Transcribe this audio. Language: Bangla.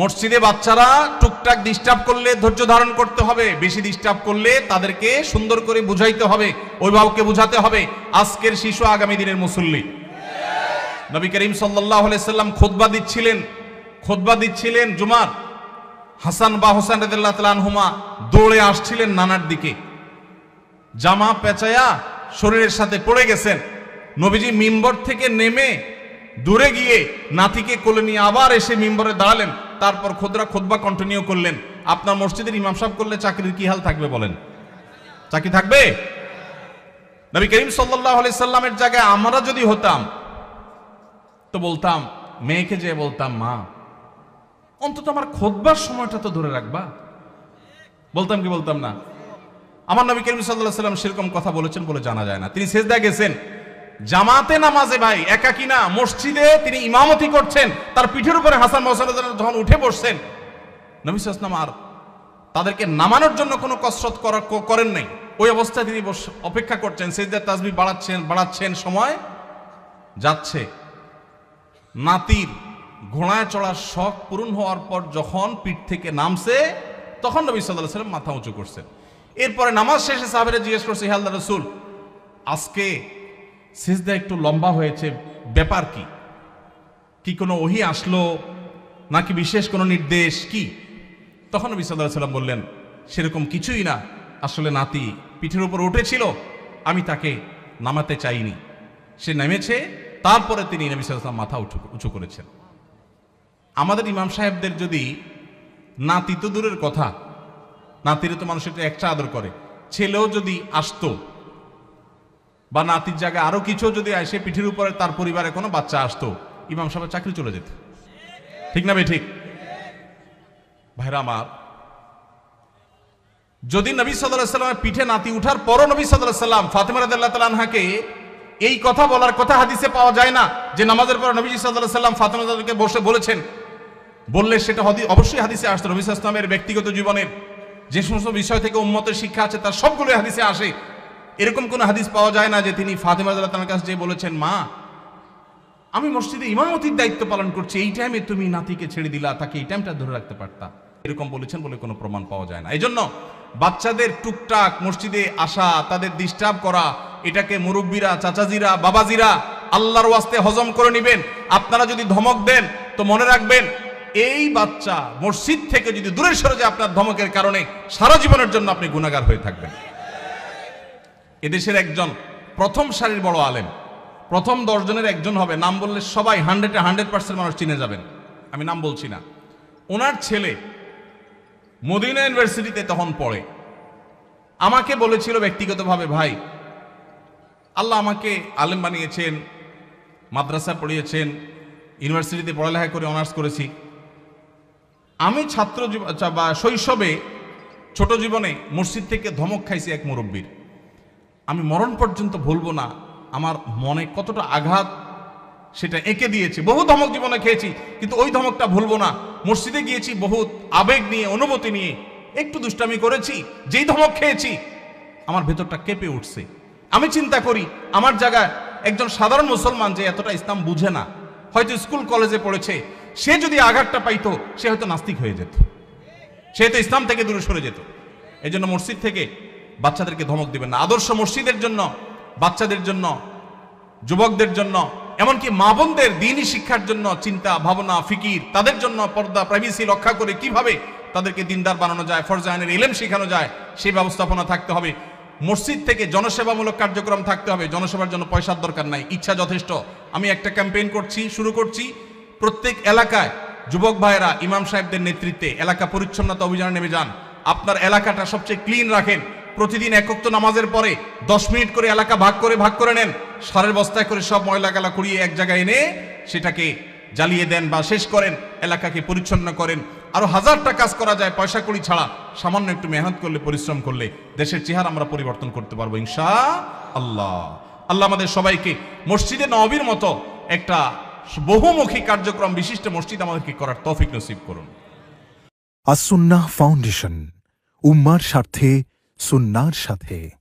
মসজিদে বাচ্চারা টুকটাক ডিস্টার্ব করলে, ধৈর্য ধারণ করতে হবে। বেশি ডিস্টার্ব করলে তাদেরকে সুন্দর করে বুঝাইতে হবে, অভিভাবককে বুঝাতে হবে, আজকের শিশু আগামী দিনের মুসল্লি। নবী করিম সাল্লাহ সাল্লাম খোদবা দিচ্ছিলেন খোদবা দিচ্ছিলেন জুমার। হাসান বা হোসেন রাদিল্লাহ দৌড়ে আসছিলেন নানার দিকে। জামা পেঁচায়া শরীরের সাথে পড়ে গেছেন। নবীজি মিম্বর থেকে নেমে দূরে গিয়ে নাতিকে কোলে নিয়ে আবার এসে মিম্বরে দাঁড়ালেন। তারপর খুদরা খুদবা কন্টিনিউ করলেন। আপনার মসজিদের ইমাম সাহেব করলে চাকরির কি হাল থাকবে বলেন? চাকরি থাকবে? নবী করিম সাল্লাহ সাল্লামের জায়গায় আমরা যদি হতাম, তো বলতাম, মেয়েকে যে বলতাম, মা, অন্তত আমার খোদবার সময়টা তো ধরে রাখবা। বলতাম কি বলতাম না? আমার নবী করিম সাল্লাহ সাল্লাম সেরকম কথা বলেছেন বলে জানা যায় না। তিনি সেজদা গেছেন। জামাতে নামাজে ভাই একাকি না? মসজিদে তিনি ইমামতি করছেন, তার পিঠের উপরে হাসান মহসান যখন উঠে বসছেন, নবী আর তাদেরকে নামানোর জন্য কোনো কসরত করেন নাই। ওই অবস্থায় তিনি অপেক্ষা করছেন, সেজদার তাজবি বাড়াচ্ছেন বাড়াচ্ছেন, সময় যাচ্ছে। নাতির ঘোড়ায় চড়ার শখ পূরণ হওয়ার পর যখন পিঠ থেকে নামছে, তখন নবী সাল্লাহ সাল্লাম মাথা উঁচু করছেন। এরপরে নামাজ শেষে সাহাবেরা জিজ্ঞেস করছে হালদা রসুল, আজকে সিজদা একটু লম্বা হয়েছে, ব্যাপার কি? কি কোনো ওহি আসলো? নাকি বিশেষ কোনো নির্দেশ? কি? তখন নবী সাল্লাহ সাল্লাম বললেন, সেরকম কিছুই না। আসলে নাতি পিঠের উপর উঠেছিল। আমি তাকে নামাতে চাইনি। সে নেমেছে, তারপরে তিনি নবী সাল্লাম মাথা উঁচু উঁচু করেছেন। আমাদের ইমাম সাহেবদের যদি নাতি তো দূরের কথা, নাতিরে তো মানুষ একটু আদর করে। ছেলেও যদি আসতো বা নাতির জায়গায় আরও কিছু যদি আসে, পিঠের উপরে তার পরিবারে কোনো বাচ্চা আসতো, ইমাম সাহেবের চাকরি চলে যেত। ঠিক না ভাই, ঠিক? ভাইরা আমার, যদি নবী সাল্লাহ সাল্লামের পিঠে নাতি উঠার পরও নবী সাল্লাহ সাল্লাম ফাতেমা এই কথা বলার কথা হাদিসে পাওয়া যায় না, যে নামাজের পর নবী সাল্লাহ সাল্লাম ফাতেমা রাদিয়াল্লাহুকে বসে বলেছেন। বললে সেটা অবশ্যই হাদিসে আসতো, নবী ওয়াসাল্লামের ব্যক্তিগত জীবনের যে সমস্ত বিষয় থেকে উন্মতের শিক্ষা আছে, তার সবগুলো হাদিসে আসে। এরকম কোনো হাদিস পাওয়া যায় না যে তিনি ফাতেমা তাআলার কাছে যেয়ে বলেছেন, মা, আমি মসজিদে ইমামতির দায়িত্ব পালন করছি, এই টাইমে তুমি নাতিকে ছেড়ে দিলা, তাকে এই টাইমটা ধরে রাখতে পারতা। এরকম বলেছেন বলে কোনো প্রমাণ পাওয়া যায় না। এই জন্য বাচ্চাদের টুকটাক মসজিদে আসা, তাদের ডিস্টার্ব করা, এটাকে মুরব্বীরা, চাচাজিরা, বাবাজিরা আল্লাহর ওয়াস্তে হজম করে নেবেন। আপনারা যদি ধমক দেন, তো মনে রাখবেন, এই বাচ্চা মসজিদ থেকে যদি দূরে সরে যায়, আপনার ধমকের কারণে সারা জীবনের জন্য আপনি গুণাগার হয়ে থাকবেন। এদেশের একজন প্রথম সারির বড় আলেম। প্রথম দশজনের একজন হবে। নাম বললে সবাই হান্ড্রেডে হান্ড্রেড পার্সেন্ট মানুষ চিনে যাবেন। আমি নাম বলছি না। ওনার ছেলে মদিনা ইউনিভার্সিটিতে তখন পড়ে। আমাকে বলেছিল ব্যক্তিগতভাবে, ভাই, আল্লাহ আমাকে আলেম বানিয়েছেন, মাদ্রাসা পড়িয়েছেন, ইউনিভার্সিটিতে পড়ালেখা করে অনার্স করেছি। আমি ছাত্র বা শৈশবে, ছোট জীবনে মসজিদ থেকে ধমক খাইছি এক মুরব্বীর। আমি মরণ পর্যন্ত ভুলবো না। আমার মনে কতটা আঘাত, সেটা এঁকে দিয়েছে। বহু ধমক জীবনে খেয়েছি, কিন্তু ওই ধমকটা ভুলবো না। মসজিদে গিয়েছি, বহুত আবেগ নিয়ে, অনুভূতি নিয়ে। একটু দুষ্টামি করেছি, যেই ধমক খেয়েছি, আমার ভেতরটা কেঁপে উঠছে। আমি চিন্তা করি, আমার জায়গায় একজন সাধারণ মুসলমান যে এতটা ইসলাম বুঝে না, হয়তো স্কুল কলেজে পড়েছে, সে যদি আঘাতটা পাইতো, সে হয়তো নাস্তিক হয়ে যেত। সে তো ইসলাম থেকে দূরে সরে যেত। এই জন্য মসজিদ থেকে বাচ্চাদেরকে ধমক দিবেন না। আদর্শ মসজিদের জন্য, বাচ্চাদের জন্য, যুবকদের জন্য, এমনকি মা বোনদের দিনই শিক্ষার জন্য চিন্তা, ভাবনা, ফিকির, তাদের জন্য পর্দা প্রাইভেসি রক্ষা করে কীভাবে তাদেরকে দিনদার বানানো যায়, ফরজায়নের ইলেম শেখানো যায়, সেই ব্যবস্থাপনা থাকতে হবে। মসজিদ থেকে জনসেবামূলক কার্যক্রম থাকতে হবে। জনসেবার জন্য পয়সার দরকার নাই, ইচ্ছা যথেষ্ট। আমি একটা ক্যাম্পেইন করছি, শুরু করছি। প্রত্যেক এলাকায় যুবক ভাইয়েরা, ইমাম সাহেবদের নেতৃত্বে এলাকা পরিচ্ছন্নতা অভিযানে নেমে যান। আপনার এলাকাটা সবচেয়ে ক্লিন রাখেন। প্রতিদিন একক তো নামাজের পরে দশ মিনিট করে এলাকা ভাগ করে ভাগ করে নেন। সারের বস্তায় করে সব ময়লা গালা কুড়িয়ে এক জায়গায় এনে সেটাকে জ্বালিয়ে দেন বা শেষ করেন, এলাকাকে পরিচ্ছন্ন করেন। আরও হাজারটা কাজ করা যায় পয়সা কড়ি ছাড়া। সামান্য একটু মেহনত করলে, পরিশ্রম করলে দেশের চেহারা আমরা পরিবর্তন করতে পারব ইনশা আল্লাহ আল্লাহ আমাদের সবাইকে মসজিদে নবীর মতো একটা বহুমুখী কার্যক্রম, বিশিষ্ট মসজিদ আমাদেরকে করার তৌফিক নসিব করুন। আসুন্নাহ ফাউন্ডেশন, উম্মার স্বার্থে সুন্নার সাথে।